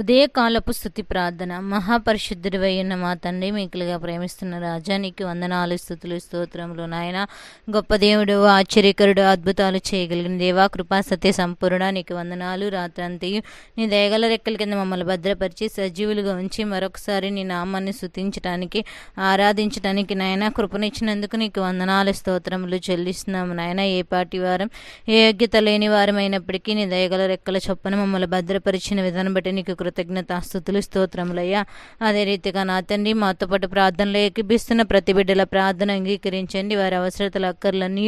ఉదయకాలపు స్థుతి ప్రార్థన. మహాపరిశుద్ధుడివైన మా తండ్రి మీకులుగా ప్రేమిస్తున్న రాజా నీకు వందనాలు స్థుతులు స్తోత్రములు నాయన. గొప్ప దేవుడు ఆశ్చర్యకరుడు అద్భుతాలు చేయగలిగిన దేవా కృపా సత్య సంపూర్ణ నీకు వందనాలు రాత్రంతి నీ దయగల రెక్కల కింద మమ్మల్ని భద్రపరిచి సజీవులుగా ఉంచి మరొకసారి నీ నామాన్ని స్థుతించడానికి ఆరాధించడానికి నాయన కృపనిచ్చినందుకు నీకు వందనాలు స్తోత్రములు చెల్లిస్తున్నాము నాయన. ఏ పాటి వారం ఏ యోగ్యత లేని వారమైనప్పటికీ నీ దయగల రెక్కల చొప్పున మమ్మల్ని భద్రపరిచిన విధానం బట్టి నీకు కృతజ్ఞత స్థుతులు స్తోత్రములయ్యా. అదే రీతిగా నా తండ్రి మాతో పాటు ప్రార్థనలో ఎక్కిపిస్తున్న ప్రతి బిడ్డల ప్రార్థన అంగీకరించండి. వారి అవసరతల అక్కర్లన్నీ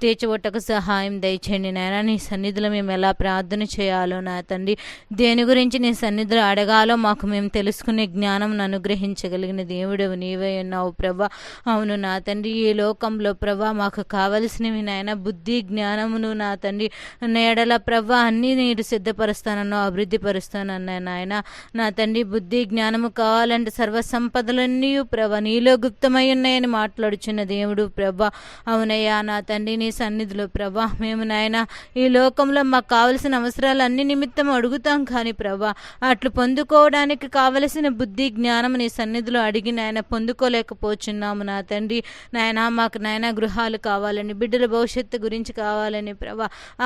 తీర్చిబొట్టకు సహాయం దయచేయండి. నాయన నీ సన్నిధిలో మేము ఎలా ప్రార్థన చేయాలో నా తండ్రి దేని గురించి నీ సన్నిధిలో అడగాలో మాకు మేము తెలుసుకునే జ్ఞానం అనుగ్రహించగలిగిన దేవుడు నీవే ఉన్నావు ప్రభా. అవును నా తండ్రి ఈ లోకంలో ప్రభా మాకు కావలసినవి నాయన బుద్ధి జ్ఞానమును నా తండ్రి నేడల ప్రభా అన్నీ నేను సిద్ధపరుస్తానన్నో అభివృద్ధి పరుస్తానన్నా నాయన. నా తండ్రి బుద్ధి జ్ఞానము కావాలంటే సర్వ సంపదలన్నీ ప్రభ నీలో గుప్తమై ఉన్నాయని మాట్లాడుచున్న దేవుడు ప్రభ. అవునయ్యా నా తండ్రి నీ సన్నిధిలో ప్రభ. మేము నాయన ఈ లోకంలో మాకు కావలసిన అవసరాలు అన్ని నిమిత్తం అడుగుతాం కానీ ప్రభ అట్లు పొందుకోవడానికి కావలసిన బుద్ధి జ్ఞానం నీ సన్నిధిలో అడిగి నాయన పొందుకోలేకపోతున్నాము నా తండ్రి. నాయన మాకు నాయన గృహాలు కావాలని బిడ్డల భవిష్యత్తు గురించి కావాలని ప్రభ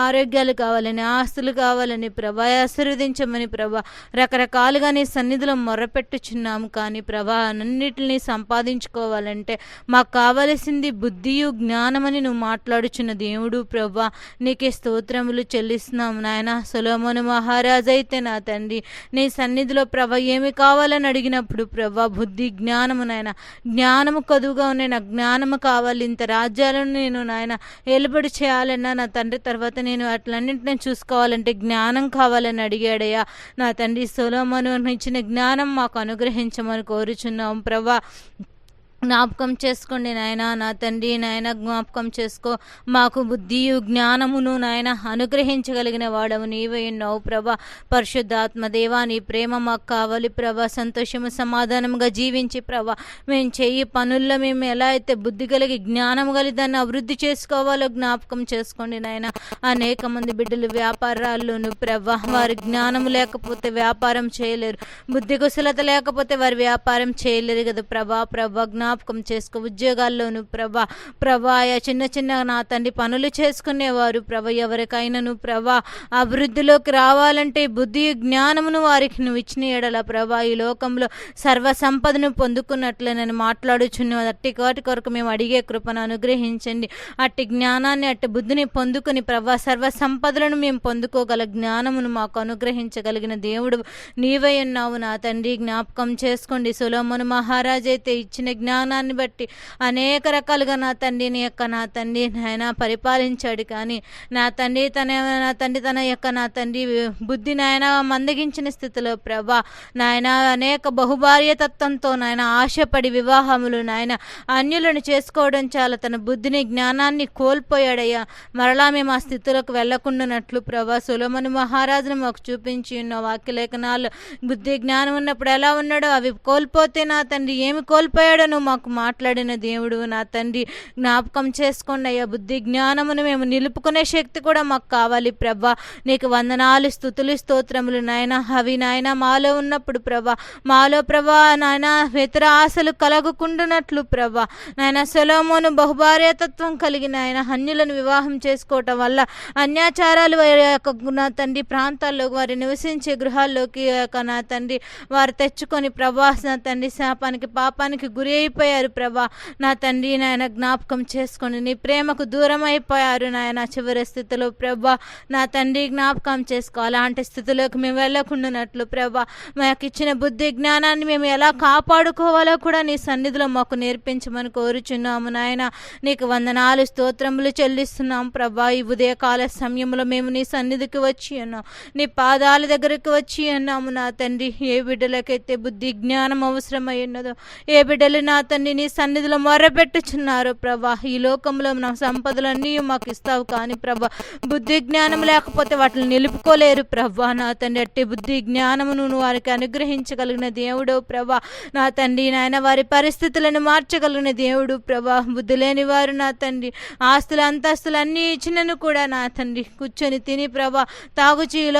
ఆరోగ్యాలు కావాలని ఆస్తులు కావాలని ప్రభ ఆశీర్వదించమని ప్రభ రకరకాలుగా నీ సన్నిధిలో మొర్రపెట్టుచున్నాము కానీ ప్రభా అన్నిటిని సంపాదించుకోవాలంటే మాకు కావలసింది బుద్ధియు జ్ఞానమని నువ్వు మాట్లాడుచున్న దేవుడు ప్రభా. నీకే స్తోత్రములు చెల్లిస్తున్నాము నాయన. సులోమను మహారాజు అయితే నా తండ్రి. నీ సన్నిధిలో ప్రభ ఏమి కావాలని అడిగినప్పుడు ప్రభా బుద్ధి జ్ఞానము నాయన. జ్ఞానము కదువుగా ఉన్నాయి నా జ్ఞానము కావాలి. ఇంత రాజ్యాలను నేను నాయన ఏలుబడి చేయాలన్నా నా తండ్రి తర్వాత నేను అట్లన్నింటినీ చూసుకోవాలంటే జ్ఞానం కావాలని అడిగాడయ్యా. నా తండ్రి సొలోమోను ఇచ్చిన జ్ఞానం మాకు అనుగ్రహించమని కోరుచున్నాం. ప్రభా జ్ఞాపకం చేసుకోండి నాయన నా తండ్రి నాయన జ్ఞాపకం చేసుకో. మాకు బుద్ధియు జ్ఞానమును నాయన అనుగ్రహించగలిగిన వాడవు నీవే ఉన్నావు ప్రభ. పరిశుద్ధాత్మ దేవా నీ ప్రేమ మాకు కావాలి ప్రభా. సంతోషము సమాధానముగా జీవించి ప్రభ. మేము చెయ్యి పనుల్లో మేము ఎలా అయితే బుద్ధి కలిగి జ్ఞానం కలిగి దాన్ని అభివృద్ధి చేసుకోవాలో జ్ఞాపకం చేసుకోండి నాయన. అనేక మంది బిడ్డలు వ్యాపారాల్లోను ప్రభ వారి జ్ఞానం లేకపోతే వ్యాపారం చేయలేరు. బుద్ధి కుశలత లేకపోతే వారి వ్యాపారం చేయలేరు కదా ప్రభా. ప్రభా జ్ఞాపకం చేసుకో. ఉద్యోగాల్లోనూ ప్రభా ప్రభా చిన్న చిన్న నా తండ్రి పనులు చేసుకునేవారు ప్రభ. ఎవరికైనాను ప్రభా అభివృద్ధిలోకి రావాలంటే బుద్ధి జ్ఞానమును వారికి నువ్వు ఇచ్చిన ఎడల ప్రభా. ఈ లోకంలో సర్వ సంపదను పొందుకున్నట్లే నేను మాట్లాడుచున్న అట్టి వాటి కొరకు మేము అడిగే కృపను అనుగ్రహించండి. అట్టి జ్ఞానాన్ని అట్టి బుద్ధిని పొందుకుని ప్రభా సర్వ సంపదలను మేము పొందుకోగల జ్ఞానమును మాకు అనుగ్రహించగలిగిన దేవుడు నీవై ఉన్నావు నా తండ్రి. జ్ఞాపకం చేసుకోండి. సులోమను మహారాజైతే అయితే ఇచ్చిన జ్ఞానాన్ని బట్టి అనేక రకాలుగా నా తండ్రిని యొక్క నా తండ్రి ఆయన పరిపాలించాడు. కానీ నా తండ్రి తన నా తండ్రి తన యొక్క నా తండ్రి బుద్ధి నాయన మందగించిన స్థితిలో ప్రభా నాయన అనేక బహుభార్యతత్వంతో నాయన ఆశపడి వివాహములు నాయన అన్యులను చేసుకోవడం చాలా తన బుద్ధిని జ్ఞానాన్ని కోల్పోయాడయ్యా. మరలా మేము ఆ స్థితిలోకి వెళ్ళకుండానట్లు ప్రభా సులమను మహారాజును మాకు చూపించి ఉన్న వాక్య లేఖనాలు బుద్ధి జ్ఞానం ఉన్నప్పుడు ఎలా ఉన్నాడో అవి కోల్పోతే నా తండ్రి ఏమి కోల్పోయాడో నువ్వు మాకు మాట్లాడిన దేవుడు నా తండ్రి జ్ఞాపకం చేసుకోండి అయ్యా బుద్ధి జ్ఞానమును మేము నిలుపుకునే శక్తి కూడా మాకు కావాలి ప్రభా. నీకు వందనాలు స్థుతులు స్తోత్రములు నాయన అవి నాయన మాలో ఉన్నప్పుడు ప్రభా. మాలో ప్రభా నాయన ఇతర ఆశలు కలగకుండానట్లు ప్రభా. నాయన సొలోమోను బహుభార్యతత్వం కలిగిన ఆయన అన్యులను వివాహం చేసుకోవటం వల్ల అన్యాచారాలు వారి యొక్క నా తండ్రి ప్రాంతాల్లో వారి నివసించే గృహాల్లోకి యొక్క నా తండ్రి వారు తెచ్చుకొని ప్రభా నా తండ్రి శాపానికి పాపానికి గురి వెళ్ళిపోయారు ప్రభా. నా తండ్రి నాయన జ్ఞాపకం చేసుకొని నీ ప్రేమకు దూరం అయిపోయారు నాయన చివరి స్థితిలో ప్రభా. నా తండ్రి జ్ఞాపకం చేసుకో అలాంటి స్థితిలోకి మేము వెళ్ళకుండానట్లు ప్రభా. మాకు ఇచ్చిన బుద్ధి జ్ఞానాన్ని మేము ఎలా కాపాడుకోవాలో కూడా నీ సన్నిధిలో మాకు నేర్పించమని కోరుచున్నాము నాయన. నీకు వందనాలు స్తోత్రములు చెల్లిస్తున్నాం ప్రభా. ఈ ఉదయకాల సమయంలో మేము నీ సన్నిధికి వచ్చి ఉన్నాం. నీ పాదాల దగ్గరికి వచ్చి ఉన్నాము నా తండ్రి. ఏ బిడ్డలకైతే బుద్ధి జ్ఞానం అవసరమై ఉన్నదో ఏ బిడ్డలు నా తండ్రి నీ సన్నిధిలో మొరపెట్టుచున్నారు. ప్రభా ఈ లోకంలో నా సంపదలన్నీ మాకు ఇస్తావు కానీ ప్రభా బుద్ధి జ్ఞానం లేకపోతే వాటిని నిలుపుకోలేరు ప్రభా. నా తండ్రి అట్టి బుద్ధి జ్ఞానమును నువ్వు వారికి అనుగ్రహించగలిగిన దేవుడు ప్రభా. నా తండ్రి నాయన వారి పరిస్థితులను మార్చగలిగిన దేవుడు ప్రభా. బుద్ధి లేని వారు నా తండ్రి ఆస్తులు అంతస్తులు అన్నీ ఇచ్చినను కూడా నా తండ్రి. కూర్చొని తిని ప్రభా తాగుచి ఈ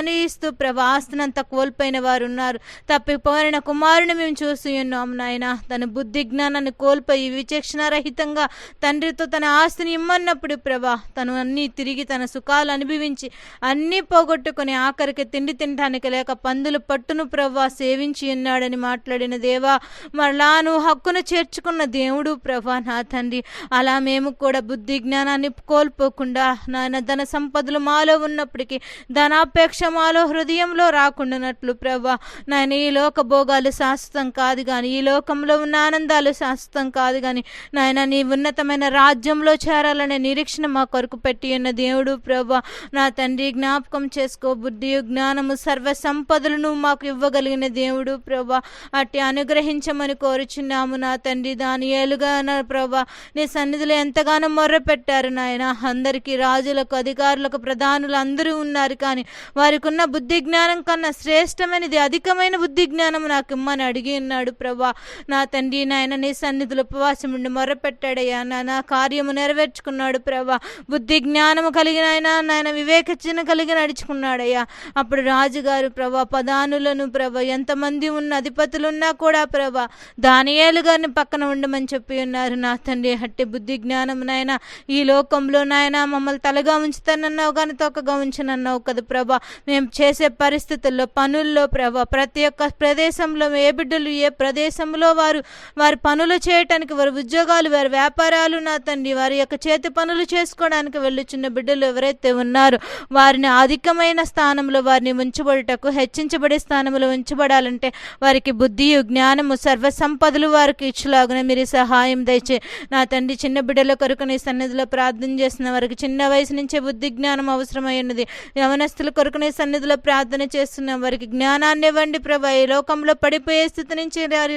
అనుయిస్తూ ప్రభా ఆస్తునంత కోల్పోయిన వారు ఉన్నారు తప్పిపోయిన కుమారుని మేము చూసి ఉన్నాం నాయన. తన బుద్ధి జ్ఞానాన్ని కోల్పోయి విచక్షణ రహితంగా తండ్రితో తన ఆస్తిని ఇమ్మన్నప్పుడు ప్రభా తను అన్నీ తిరిగి తన సుఖాలు అనుభవించి అన్నీ పోగొట్టుకుని ఆఖరికి తిండి తినడానికి లేక పందులు పట్టును ప్రభా సేవించి ఉన్నాడని మాట్లాడిన దేవా మరలా నువ్వు హక్కును చేర్చుకున్న దేవుడు ప్రభా నా తండ్రి. అలా మేము కూడా బుద్ధి జ్ఞానాన్ని కోల్పోకుండా నాయన ధన సంపదలు మాలో ఉన్నప్పటికీ ధనాపేక్ష మాలో హృదయంలో రాకుండానట్లు ప్రభా నాయన ఈ లోక భోగాలు శాశ్వతం కాదు కానీ ఈ లోకంలో ఉన్న ఆనందాలు శాశ్వతం కాదు కానీ నాయన నీ ఉన్నతమైన రాజ్యంలో చేరాలనే నిరీక్షణ మా కొరకు పెట్టి ఉన్న దేవుడు ప్రభా నా తండ్రి జ్ఞాపకం చేసుకో బుద్ధి జ్ఞానము సర్వ సంపదలను మాకు ఇవ్వగలిగిన దేవుడు ప్రభా అట్టి అనుగ్రహించమని కోరుచున్నాము నా తండ్రి దాని ఏలుగా నా ప్రభా నీ సన్నిధిలో ఎంతగానో మొర్ర పెట్టారు నాయన అందరికీ రాజులకు అధికారులకు ప్రధానులు అందరూ ఉన్నారు కానీ వారికి ఉన్న బుద్ధి జ్ఞానం కన్నా శ్రేష్టమైనది అధికమైన బుద్ధి జ్ఞానం నాకు ఇమ్మని అడిగి ఉన్నాడు ప్రభా నా తండ్రి తండ్రి నాయన నీ సన్నిధిలో ఉపవాసం ఉండి మొర్రపెట్టాడయ్యా నా నా కార్యము నెరవేర్చుకున్నాడు ప్రభా. బుద్ధి జ్ఞానము కలిగిన ఆయన నాయన వివేకచిన కలిగి నడుచుకున్నాడయ్యా అప్పుడు రాజుగారు ప్రభా పదానులను ప్రభా ఎంతమంది ఉన్న అధిపతులు ఉన్నా కూడా ప్రభా దానియేలు గారిని పక్కన ఉండమని చెప్పి ఉన్నారు. నా తండ్రి హట్టి బుద్ధి జ్ఞానం నాయన ఈ లోకంలో నాయన మమ్మల్ని తలగా ఉంచుతానన్నావు కానీ తొక్కగా ఉంచనన్నావు కదా ప్రభా. మేము చేసే పరిస్థితుల్లో పనుల్లో ప్రభా ప్రతి ఒక్క ప్రదేశంలో ఏ బిడ్డలు ఏ ప్రదేశంలో వారు వారి పనులు చేయటానికి వారి ఉద్యోగాలు వారి వ్యాపారాలు నా తండ్రి వారి యొక్క చేతి పనులు చేసుకోవడానికి వెళ్ళుచున్న బిడ్డలు ఎవరైతే ఉన్నారో వారిని అధికమైన స్థానంలో వారిని ఉంచబడుటకు హెచ్చించబడే స్థానంలో ఉంచబడాలంటే వారికి బుద్ధి జ్ఞానము సర్వ సంపదలు వారికి ఇచ్చులాగున మీరు సహాయం దయచే నా తండ్రి చిన్న బిడ్డల కొరకు నీ సన్నిధిలో ప్రార్థన చేసిన వారికి చిన్న వయసు నుంచే బుద్ధి జ్ఞానం అవసరమై ఉన్నది. యవనస్తుల కొరకు నీ సన్నిధిలో ప్రార్థన చేస్తున్న వారికి జ్ఞానాన్ని ఇవ్వండి ప్రభా. ఈ లోకంలో పడిపోయే స్థితి నుంచి వారి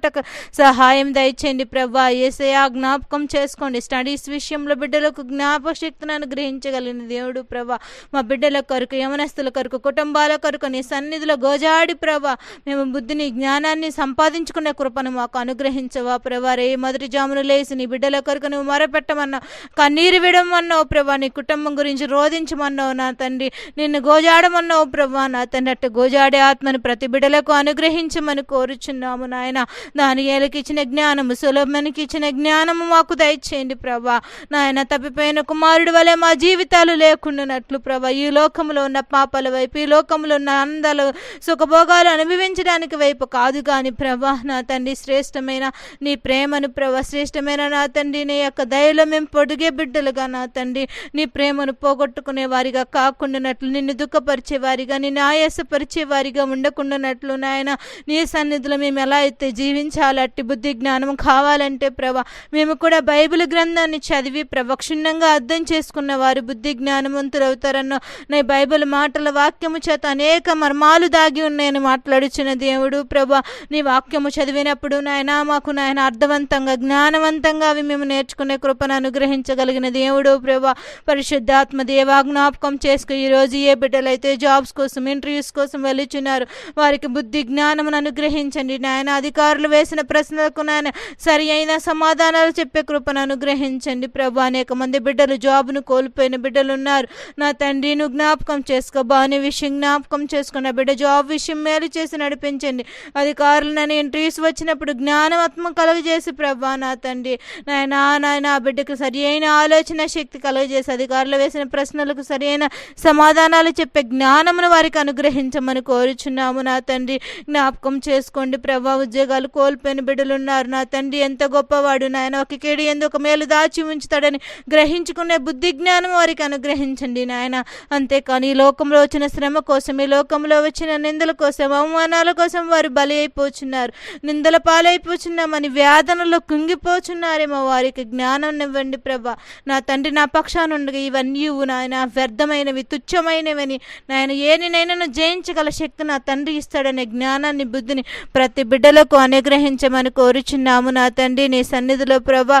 లేవనెత్తబట్టక సహాయం దయచేయండి ప్రభా ఏసయా జ్ఞాపకం చేసుకోండి. స్టడీస్ విషయంలో బిడ్డలకు జ్ఞాపశక్తిని అనుగ్రహించగలిగిన దేవుడు ప్రభా మా బిడ్డల కొరకు యవనస్తుల కొరకు కుటుంబాల కొరకు నీ సన్నిధిలో గోజాడి ప్రభా మేము బుద్ధిని జ్ఞానాన్ని సంపాదించుకునే కృపను మాకు అనుగ్రహించవా ప్రభా రే మొదటి జామును లేచి నీ బిడ్డల కొరకు నువ్వు మొరపెట్టమన్నావు కన్నీరు విడమన్నావు ప్రభా నీ కుటుంబం గురించి రోధించమన్నావు నా తండ్రి. నిన్ను గోజాడమన్నావు ప్రభా నా తండ్రి. అట్టు గోజాడే ఆత్మను ప్రతి బిడ్డలకు అనుగ్రహించమని కోరుచున్నాము నాయన. దాని ఇచ్చిన జ్ఞానము సులభనికి ఇచ్చిన జ్ఞానము మాకు దయచేయండి ప్రభా. నాయన తప్పిపోయిన కుమారుడు వలె మా జీవితాలు లేకుండానట్లు ప్రభా. ఈ లోకంలో ఉన్న పాపల వైపు ఈ లోకంలో ఉన్న అందాలు సుఖభోగాలు అనుభవించడానికి వైపు కాదు కానీ ప్రభా నా తండ్రి శ్రేష్టమైన నీ ప్రేమను ప్రభా శ్రేష్టమైన నా తండ్రి నీ యొక్క దయలో మేము పొడిగే బిడ్డలుగా నా తండ్రి నీ ప్రేమను పోగొట్టుకునే వారిగా కాకుండానట్లు నిన్ను దుఃఖపరిచే వారిగా నిన్ను ఆయాసపరిచే వారిగా ఉండకుండానట్లు నాయన నీ సన్నిధిలో మేము ఎలా అయితే జీవి జీవించాలి. అట్టి బుద్ధి జ్ఞానం కావాలంటే ప్రభా మేము కూడా బైబిల్ గ్రంథాన్ని చదివి ప్రభ క్షుణ్ణంగా అర్థం చేసుకున్న వారు బుద్ధి జ్ఞానవంతులు అవుతారన్నో నీ బైబిల్ మాటల వాక్యము చేత అనేక మర్మాలు దాగి ఉన్నాయని మాట్లాడుచున్న దేవుడు ప్రభా నీ వాక్యము చదివినప్పుడు నాయన మాకు నాయన అర్థవంతంగా జ్ఞానవంతంగా అవి మేము నేర్చుకునే కృపను అనుగ్రహించగలిగిన దేవుడు ప్రభా పరిశుద్ధాత్మ దేవా జ్ఞాపకం చేసుకు ఈరోజు ఏ బిడ్డలైతే జాబ్స్ కోసం ఇంటర్వ్యూస్ కోసం వెళ్ళుచున్నారు వారికి బుద్ధి జ్ఞానమును అనుగ్రహించండి. నాయన అధికారులు వేసిన ప్రశ్నలకు నాయన సరి అయిన సమాధానాలు చెప్పే కృపను అనుగ్రహించండి ప్రభా. అనేక మంది బిడ్డలు జాబ్ను కోల్పోయిన బిడ్డలు ఉన్నారు నా తండ్రి నువ్వు జ్ఞాపకం చేసుకో. బాని విషయం జ్ఞాపకం చేసుకున్న బిడ్డ జాబ్ విషయం మేలు చేసి నడిపించండి. అధికారులు నన్ను ఇంటర్వ్యూస్ వచ్చినప్పుడు జ్ఞానమత్మ కలుగజేసి ప్రభా నా తండ్రి. నాయన నాయన ఆ బిడ్డకు సరి అయిన ఆలోచన శక్తి కలుగజేసి అధికారులు వేసిన ప్రశ్నలకు సరి అయిన సమాధానాలు చెప్పే జ్ఞానమును వారికి అనుగ్రహించమని కోరుచున్నాము నా తండ్రి. జ్ఞాపకం చేసుకోండి ప్రభా. ఉద్యోగాలు కోల్పోయిన బిడ్డలు ఉన్నారు నా తండ్రి ఎంత గొప్పవాడు నాయన. ఒక కేడి ఎందుకు మేలు దాచి ఉంచుతాడని గ్రహించుకునే బుద్ధి జ్ఞానం వారికి అనుగ్రహించండి నాయన. అంతేకాని ఈ లోకంలో వచ్చిన శ్రమ కోసం ఈ లోకంలో వచ్చిన నిందల కోసం అవమానాల కోసం వారు బలి అయిపోతున్నారు నిందల పాలైపోతున్నామని వేదనలో కుంగిపోచున్నారేమో వారికి జ్ఞానం ఇవ్వండి ప్రభా. నా తండ్రి నా పక్షానుండగా ఇవన్నీ నాయన. వ్యర్థమైనవి తుచ్చమైనవని నాయన. ఏనినైనా జయించగల శక్తి నా తండ్రి ఇస్తాడనే జ్ఞానాన్ని బుద్ధిని ప్రతి బిడ్డలకు అనేక అనుగ్రహించమని కోరుచున్నాము నా తండ్రి నీ సన్నిధిలో ప్రభా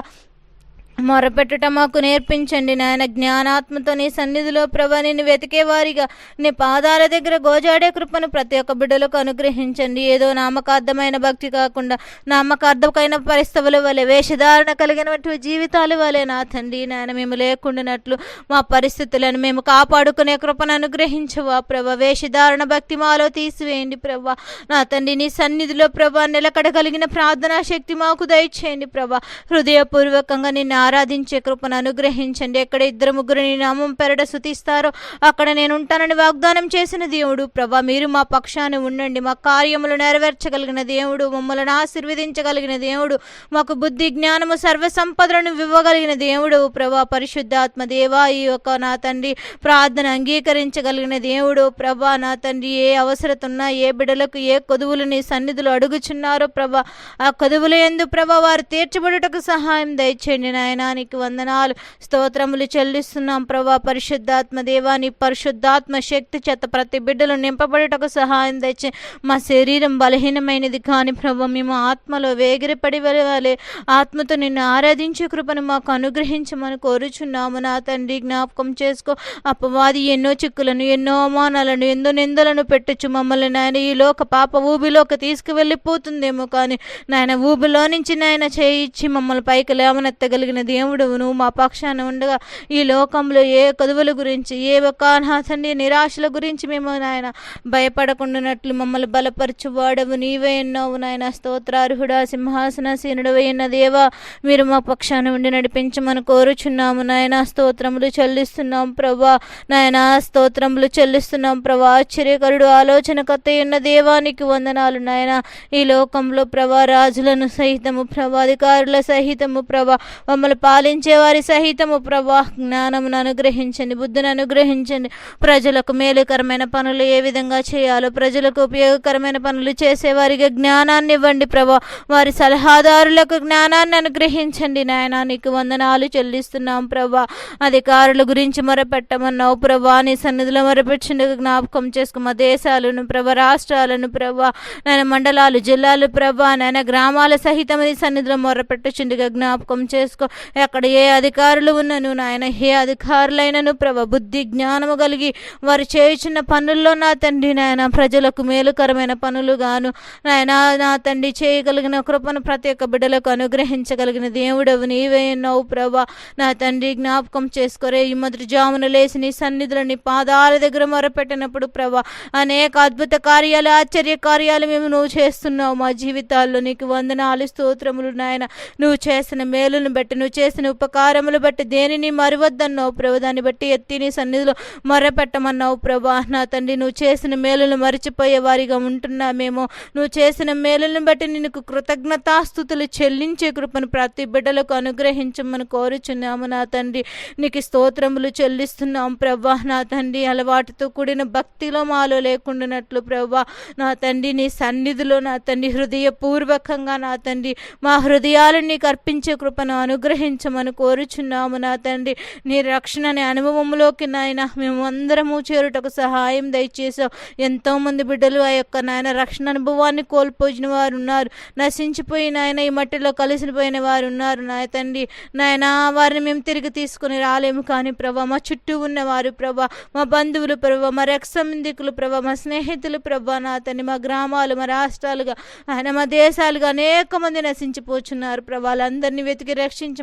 మొరపెట్టుట మాకు నేర్పించండి నాయన. జ్ఞానాత్మతో నీ సన్నిధిలో ప్రభా నిన్ను వెతికేవారిగా నీ పాదాల దగ్గర గోజాడే కృపను ప్రతి ఒక్క బిడ్డలకు అనుగ్రహించండి. ఏదో నామకార్థమైన భక్తి కాకుండా నామకార్థకైన పరిస్థితుల వలె వేషధారణ కలిగినటువంటి జీవితాలు వలె నా తండ్రి నాయన మేము లేకుండానట్లు మా పరిస్థితులను మేము కాపాడుకునే కృపను అనుగ్రహించవా ప్రభా. వేషధారణ భక్తి మాలో తీసివేయండి ప్రభా. నా తండ్రి నీ సన్నిధిలో ప్రభా నిలకడ కలిగిన ప్రార్థనా శక్తి మాకు దయచేయండి ప్రభా. హృదయపూర్వకంగా నిన్న ఆరాధించే కృపను అనుగ్రహించండి. ఎక్కడ ఇద్దరు ముగ్గురు నీ నామం పెరట శుతిస్తారో అక్కడ నేను ఉంటానని వాగ్దానం చేసిన దేవుడు. ప్రభా మీరు మా పక్షాన ఉండండి. మా కార్యములు నెరవేర్చగలిగిన దేవుడు మమ్మల్ని ఆశీర్వదించగలిగిన దేవుడు మాకు బుద్ధి జ్ఞానము సర్వ సంపదలను ఇవ్వగలిగిన దేవుడు. ప్రభా పరిశుద్ధాత్మ దేవా ఈ యొక్క నా తండ్రి ప్రార్థన అంగీకరించగలిగిన దేవుడు. ప్రభా నా తండ్రి ఏ అవసరత ఉన్నా ఏ బిడలకు ఏ కొదువులు నీ సన్నిధులు అడుగుచున్నారో ప్రభా ఆ కొదువులు ఎందు ప్రభా వారు తీర్చబడుటకు సహాయం దయచేయండి నాయనా. నీకు వందనాలు. స్తోత్రములు చెల్లిస్తున్నాం ప్రభా. పరిశుద్ధాత్మ దేవాని పరిశుద్ధాత్మ శక్తి చేత ప్రతి బిడ్డలు నింపబడుటకు సహాయం తెచ్చి మా శరీరం బలహీనమైనది కానీ ప్రభు మేము ఆత్మలో వేగిరపడి వెళ్ళాలి. ఆత్మతో నిన్ను ఆరాధించే కృపను మాకు అనుగ్రహించమని కోరుచున్నాము. నా తండ్రి జ్ఞాపకం చేసుకో. అపవాది ఎన్నో చిక్కులను ఎన్నో అవమానాలను ఎన్నో నిందలను పెట్టచ్చు మమ్మల్ని నాయన ఈ లోక పాప ఊబిలోకి తీసుకువెళ్ళిపోతుందేమో కానీ నాయన ఊబిలో నుంచి నాయన చేయించి మమ్మల్ని పైకి లేవనెత్తగలిగిన దేవుడు నువ్వు మా పక్షాన ఉండగా ఈ లోకంలో ఏ కదువుల గురించి ఏ ఒక్క తండ్రి నిరాశల గురించి మేము నాయన భయపడకుండానట్లు మమ్మల్ని బలపరచువాడవు. నీవే ఎన్నోవు నాయన స్తోత్రార్హుడా సింహాసనసీనుడు అయిన దేవా. మీరు మా పక్షాన ఉండి నడిపించమని కోరుచున్నాము నాయన. స్తోత్రములు చెల్లిస్తున్నాం ప్రభా. నాయన స్తోత్రములు చెల్లిస్తున్నాం ప్రభా. ఆశ్చర్యకరుడు ఆలోచనకర్త ఉన్న దేవానికి వందనాలు నాయన. ఈ లోకంలో ప్రభా రాజులను సహితము ప్రభా అధికారుల సహితము ప్రభా మమ్మల్ని పాలించే వారి సహితము ప్రభా. జ్ఞానమును అనుగ్రహించండి బుద్ధిని అనుగ్రహించండి. ప్రజలకు మేలుకరమైన పనులు ఏ విధంగా చేయాలో ప్రజలకు ఉపయోగకరమైన పనులు చేసేవారికి జ్ఞానాన్ని ఇవ్వండి ప్రభా. వారి సలహాదారులకు జ్ఞానాన్ని అనుగ్రహించండి. నాయన నీకు వందనాలు చెల్లిస్తున్నాం ప్రభా. అధికారుల గురించి మొరపెట్టమన్నావు ప్రభా. నీ సన్నిధిలో మొరపెట్టిండగా జ్ఞాపకం చేసుకున్న దేశాలను ప్రభా రాష్ట్రాలను ప్రభా నాయన మండలాలు జిల్లాలు ప్రభా నాయన గ్రామాల సహితం నీ సన్నిధిలో మొరపెట్టుచుండగా జ్ఞాపకం చేసుకో. ఎక్కడ ఏ అధికారులు ఉన్నను నాయన ఏ అధికారులైనను ప్రభ బుద్ధి జ్ఞానము కలిగి వారు చేయుచున్న పనుల్లో నా తండ్రి నాయన ప్రజలకు మేలుకరమైన పనులు గాను నాయన నా తండ్రి చేయగలిగిన కృపను ప్రతి ఒక్క బిడ్డలకు అనుగ్రహించగలిగిన దేవుడవు నీవే ఉన్నావు ప్రభా. నా తండ్రి జ్ఞాపకం చేసుకోరే ఈ మొదటి జామున లేచి నీ సన్నిధులని నీ పాదాల దగ్గర మొరపెట్టినప్పుడు ప్రభా అనేక అద్భుత కార్యాలు ఆశ్చర్య కార్యాలు మేము నువ్వు చేస్తున్నావు మా జీవితాల్లో. నీకు వందనాలు స్తోత్రములు నాయన. నువ్వు చేసిన మేలును బట్టి నువ్వు చేసిన ఉపకారములు బట్టి దేనిని మరువద్దన్నావు ప్రభు? దాన్ని బట్టి ఎత్తి నీ సన్నిధిలో మొరపెట్టమన్నావు ప్రభా. నా తండ్రి నువ్వు చేసిన మేలును మరిచిపోయే వారిగా ఉంటున్నామేమో. నువ్వు చేసిన మేలును బట్టి నీకు కృతజ్ఞతాస్థుతులు చెల్లించే కృపను ప్రతి బిడ్డలకు అనుగ్రహించమని కోరుచున్నాము. నా తండ్రి నీకు స్తోత్రములు చెల్లిస్తున్నాం ప్రభా. నా తండ్రి అలవాటుతో కూడిన భక్తిలో మాలో లేకుండానట్లు ప్రభా. నా తండ్రి నీ సన్నిధిలో నా తండ్రి హృదయపూర్వకంగా నా తండ్రి మా హృదయాలను నీకు అర్పించే కృపను అనుగ్రహించమని కోరుచున్నాము నా తండ్రి. నీ రక్షణ అనే అనుభవంలోకి నాయన మేము అందరము చేరుటకు సహాయం దయచేసావు ఎంతోమంది బిడ్డలు ఆ యొక్క నాయన రక్షణ అనుభవాన్ని కోల్పోయిన వారు ఉన్నారు నశించిపోయిన ఆయన ఈ మట్టిలో కలిసిపోయిన వారు ఉన్నారు నా తండ్రి నాయన వారిని మేము తిరిగి తీసుకుని రాలేము కానీ ప్రభా మా చుట్టూ ఉన్నవారు ప్రభా మా బంధువులు ప్రభా మా రక్ష సంబంధికులు ప్రభా మా స్నేహితులు ప్రభా నా తండ్రి మా గ్రామాలు మా రాష్ట్రాలుగా ఆయన మా దేశాలుగా అనేక మంది నశించిపోచున్నారు ప్రభా. వాళ్ళందరినీ వెతికి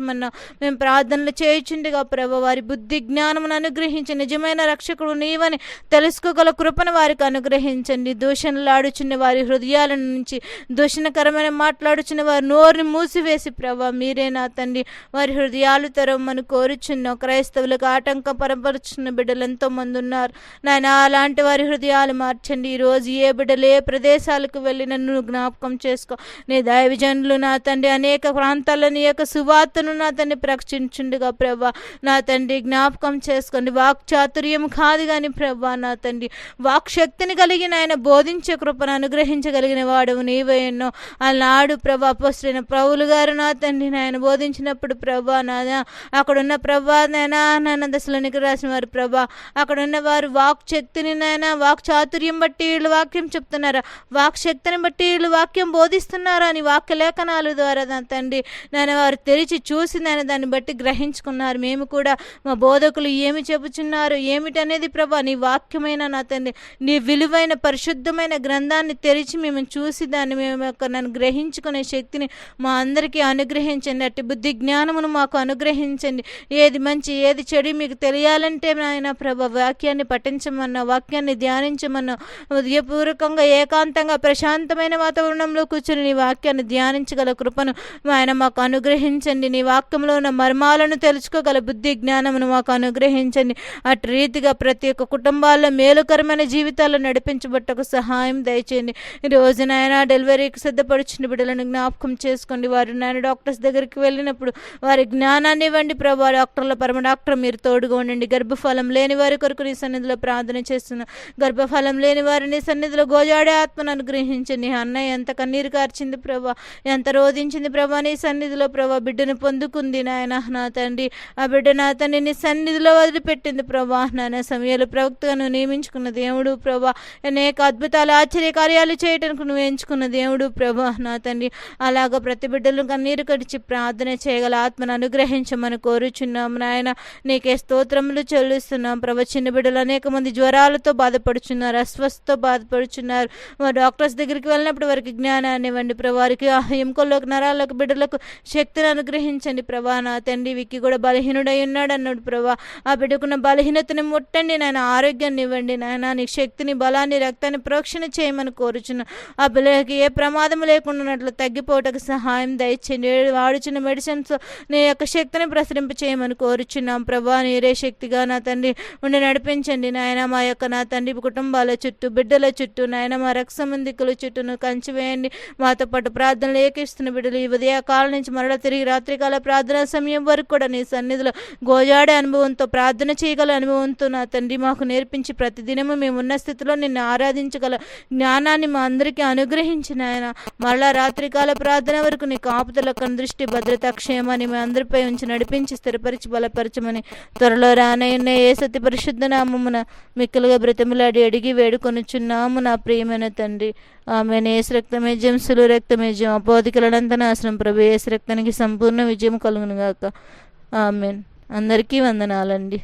రక్షించమన్నా మేము ప్రార్థనలు చేయుచుండగా ప్రభు వారి బుద్ధి జ్ఞానమును అనుగ్రహించి నిజమైన రక్షకుడు నీవని తెలుసుకోగల కృపను వారికి అనుగ్రహించండి. దూషణలాడుచున్న వారి హృదయాల నుంచి దూషణకరమైన మాట్లాడుచున్న వారి నోరుని మూసివేసి ప్రభా మీరే నా తండ్రి. వారి హృదయాలు తెరవమని కోరుచున్న క్రైస్తవులకు ఆటంకం పరపరుచున్న బిడ్డలు ఎంతో మంది ఉన్నారు. నాయన అలాంటి వారి హృదయాలు మార్చండి. ఈరోజు ఏ బిడ్డలు ఏ ప్రదేశాలకు వెళ్ళిన నన్ను జ్ఞాపకం చేసుకో. నీ దైవజనులు నా తండ్రి. అనేక ప్రాంతాల్లో నీ యొక్క సువార్తను నా తండ్రి ప్రకటించుండగా ప్రభా నా తండ్రి జ్ఞాపకం చేసుకోండి. వాక్ చాతుర్యం కాదు కానీ ప్రభా నా తండ్రి. వాక్ శక్తిని కలిగిన ఆయన బోధించే కృపను అనుగ్రహించగలిగిన వాడు నీవే ఎన్నో. ఆనాడు ప్రభా అపోస్తులైన ప్రభులు గారు. నా తండ్రి నాయన బోధించినప్పుడు ప్రభా నాదా అక్కడున్న ప్రభా నాయనా నాన్న దశలోనికి రాసిన వారు ప్రభా అక్కడున్న వారు వాక్ శక్తిని నాయన వాక్ చాతుర్యం బట్టి వీళ్ళు వాక్యం చెప్తున్నారా? వాక్ శక్తిని బట్టి వీళ్ళు వాక్యం బోధిస్తున్నారా అని వాక్య లేఖనాలు ద్వారా నా తండ్రి నాయన వారు తెరిచి చూ నాయన దాన్ని బట్టి గ్రహించుకున్నారు. మేము కూడా మా బోధకులు ఏమి చెబుచున్నారు? ఏమిటనేది ప్రభా నీ వాక్యమైన నా తండ్రి నీ విలువైన పరిశుద్ధమైన గ్రంథాన్ని తెరిచి మేము చూసి దాన్ని మేము యొక్క నన్ను గ్రహించుకునే శక్తిని మా అందరికీ అనుగ్రహించండి. అట్టి బుద్ధి జ్ఞానమును మాకు అనుగ్రహించండి. ఏది మంచి ఏది చెడు మీకు తెలియాలంటే నాయన ప్రభ వాక్యాన్ని పఠించమన్నా వాక్యాన్ని ధ్యానించమన్నా హృదయపూర్వకంగా ఏకాంతంగా ప్రశాంతమైన వాతావరణంలో కూర్చుని నీ వాక్యాన్ని ధ్యానించగల కృపను ఆయన మాకు అనుగ్రహించండి. నీ వాక్యంలో ఉన్న మర్మాలను తెలుసుకోగల బుద్ధి జ్ఞానమును మాకు అనుగ్రహించండి. అటు రీతిగా ప్రతి ఒక్క కుటుంబాల్లో మేలుకరమైన జీవితాలను నడిపించబట్టకు సహాయం దయచేయండి. ఈ రోజు నాయన డెలివరీకి సిద్ధపడుచున్న బిడ్డలను జ్ఞాపకం చేసుకోండి. వారు నాయన డాక్టర్స్ దగ్గరికి వెళ్ళినప్పుడు వారి జ్ఞానాన్ని ఇవ్వండి. ప్రభా డాక్టర్ల పరమ డాక్టర్ మీరు తోడుగా ఉండండి. గర్భఫలం లేని వారి కొరకు నీ సన్నిధిలో ప్రార్థన చేస్తున్నా. గర్భఫలం లేని వారిని సన్నిధిలో గోజాడే ఆత్మను అనుగ్రహించండి. అన్నయ్య ఎంత కన్నీరు కార్చింది ప్రభా ఎంత రోధించింది ప్రభా నీ సన్నిధిలో ప్రభా బిడ్డను పొంది పొందుకుంది నాయన నా తండ్రి? ఆ బిడ్డ నా తండ్రి నీ సన్నిధిలో వదిలిపెట్టింది ప్రభా. నాయన సమయాలు ప్రవక్తను నియమించుకున్న దేవుడు ప్రభా. అనేక అద్భుతాలు ఆశ్చర్య కార్యాలు చేయటానికి నువ్వు ఎంచుకున్న దేవుడు ప్రభా. నా తండ్రి అలాగ ప్రతి బిడ్డలు కన్నీరు కడిచి ప్రార్థన చేయగల ఆత్మను అనుగ్రహించమని కోరుచున్నాం నాయన. నీకే స్తోత్రములు చెల్లిస్తున్నాం ప్రభా. చిన్న బిడ్డలు అనేక మంది జ్వరాలతో బాధపడుచున్నారు అస్వస్థతో బాధపడుచున్నారు. మా డాక్టర్స్ దగ్గరికి వెళ్ళినప్పుడు వారికి జ్ఞానాన్ని ఇవ్వండి ప్రభా. వారికి ఆ ఎముకల్లోకి నరాలకు బిడ్డలకు శక్తిని అనుగ్రహించండి. ప్రభా. నా తండ్రి విక్కి కూడా బలహీనుడై ఉన్నాడు అన్నాడు ప్రభా. ఆ బిడ్డకున్న బలహీనతని ముట్టండి నాయన. ఆరోగ్యాన్ని ఇవ్వండి నాయన. నీ శక్తిని బలాన్ని రక్తాన్ని ప్రోక్షణ చేయమని కోరుచున్న ఆ పిల్లలకి ఏ ప్రమాదం లేకుండా తగ్గిపోవటకు సహాయం దయచండి వాడుచున్న మెడిసిన్స్ నీ యొక్క శక్తిని ప్రసరింప చేయమని కోరుచున్నాం ప్రభా. నీరే శక్తిగా నా తండ్రి ఉండి నడిపించండి నాయన. మా యొక్క నా తండ్రి కుటుంబాల చుట్టూ బిడ్డల చుట్టూ నాయన మా రక్ష సంబంధికుల చుట్టూ కంచివేయండి. మాతో పాటు ప్రార్థనలు ఏకిస్తున్న బిడ్డలు ఈ ఉదయకాలం నుంచి మరలా తిరిగి రాత్రికాల ప్రార్థనా సమయం వరకు కూడా నీ సన్నిధిలో గోజాడే అనుభవంతో ప్రార్థన చేయగల అనుభవంతో నా తండ్రి మాకు నేర్పించి ప్రతిదినము మేము ఉన్న స్థితిలో నిన్ను ఆరాధించగల జ్ఞానాన్ని మా అందరికీ అనుగ్రహించిన ఆయన మరలా రాత్రికాల ప్రార్థన వరకు నీ కాపుదల దృష్టి భద్రత క్షేమాన్ని మీ అందరిపై ఉంచి నడిపించి స్థిరపరిచి బలపరచమని త్వరలో రానయ్యున్న ఏ సతి పరిశుద్ధ నామమున మిక్కలుగా బ్రతిమలాడి అడిగి వేడుకొనుచున్నాము నా ప్రియమైన తండ్రి. ఆమె ఏసు రక్తమేజ్యం సులు రక్తమేజ్యం అపోధికలనంత నాశనం. ప్రభు ఏసు రక్తానికి సంపూర్ణ విజయం కలుగునుగాక ఆమెన్. అందరికీ వందనాలండి.